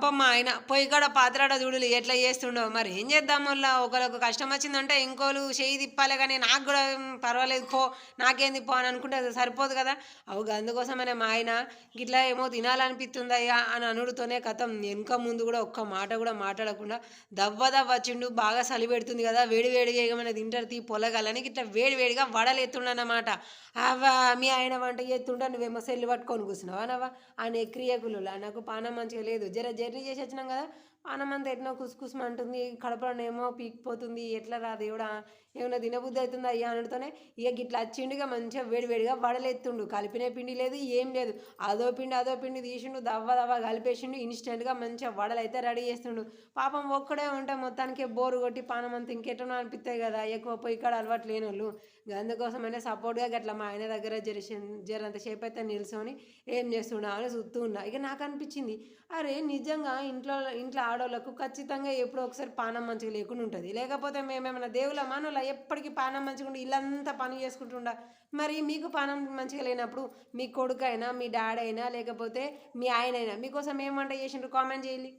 పాపం మా ఆయన పొయ్యి కాడ పాత్రాడ చూడులు ఎట్లా చేస్తుండో. మరి ఏం చేద్దాం వల్ల ఒకరికి కష్టం వచ్చిందంటే ఇంకోలు చేయి తిప్పాలి కానీ నాకు కూడా పర్వాలేదు పో నాకేంది పో అని అనుకుంటే సరిపోదు కదా. అవు అందుకోసమనే మా ఆయన ఇట్లా ఏమో తినాలనిపిస్తుందయ్యా అని అనుడుతోనే కథం. వెనుక ముందు కూడా ఒక్క మాట కూడా మాట్లాడకుండా దవ్వ దవ్వ వచ్చిండు బాగా సలి పెడుతుంది కదా వేడి వేడిగా ఏమైనా తింటారు తీ పొలగాలని ఇట్లా వేడి వేడిగా వడలు ఎత్తుండనమాట అవా మీ ఆయన వంట చేస్తుండ నువ్వేమో సెల్లు పట్టుకొని కూర్చున్నావా నవ్వా? అనే ఎక్రియకులు నాకు పానం మంచిగా లేదు. జర జర్నీ చేసి వచ్చినాం కదా పానం అంతా ఎట్లా కుసుకుసమంటుంది కడుపులోనేమో పీకిపోతుంది ఎట్లా రా దేవుడా ఏమైనా దినబుద్ధి అవుతుందా అయ్యా అనడితోనే ఇక గిట్లా వచ్చిండుగా మంచిగా వేడివేడిగా వడలెత్తుండు కలిపిన పిండి లేదు ఏం లేదు. అదో పిండి అదో పిండి తీసిండు దవ్వ దవ్వ కలిపేసిండు ఇన్స్టెంట్గా మంచిగా వడలు అయితే రెడీ చేస్తుండు. పాపం ఒక్కడే ఉంటే మొత్తానికి బోరు కొట్టి పానం అంతా అనిపిస్తాయి కదా ఎక్కువ పోయి ఇక్కడ అలవాటు లేని వాళ్ళు అందుకోసమైనా సపోర్ట్గా గట్లా మా ఆయన దగ్గర జర జరంతసేపు అయితే నిల్చొని ఏం చేస్తున్నా అని చూస్తూ ఉన్నా ఇక నాకు అనిపించింది అరే నిజంగా ఇంట్లో ఇంట్లో ఆడవాళ్ళకు ఖచ్చితంగా ఎప్పుడో ఒకసారి పానం మంచిగా లేకుండా ఉంటుంది. లేకపోతే మేమేమైనా దేవుల మనోళ్ళ ఎప్పటికీ పానం మంచిగా ఉండి ఇల్లంతా పని చేసుకుంటుండ మరి మీకు పానం మంచిగా లేనప్పుడు మీ కొడుకు అయినా మీ డాడీ అయినా లేకపోతే మీ ఆయన అయినా మీకోసం ఏం వంట చేసిండ్రు? కామెంట్ చేయాలి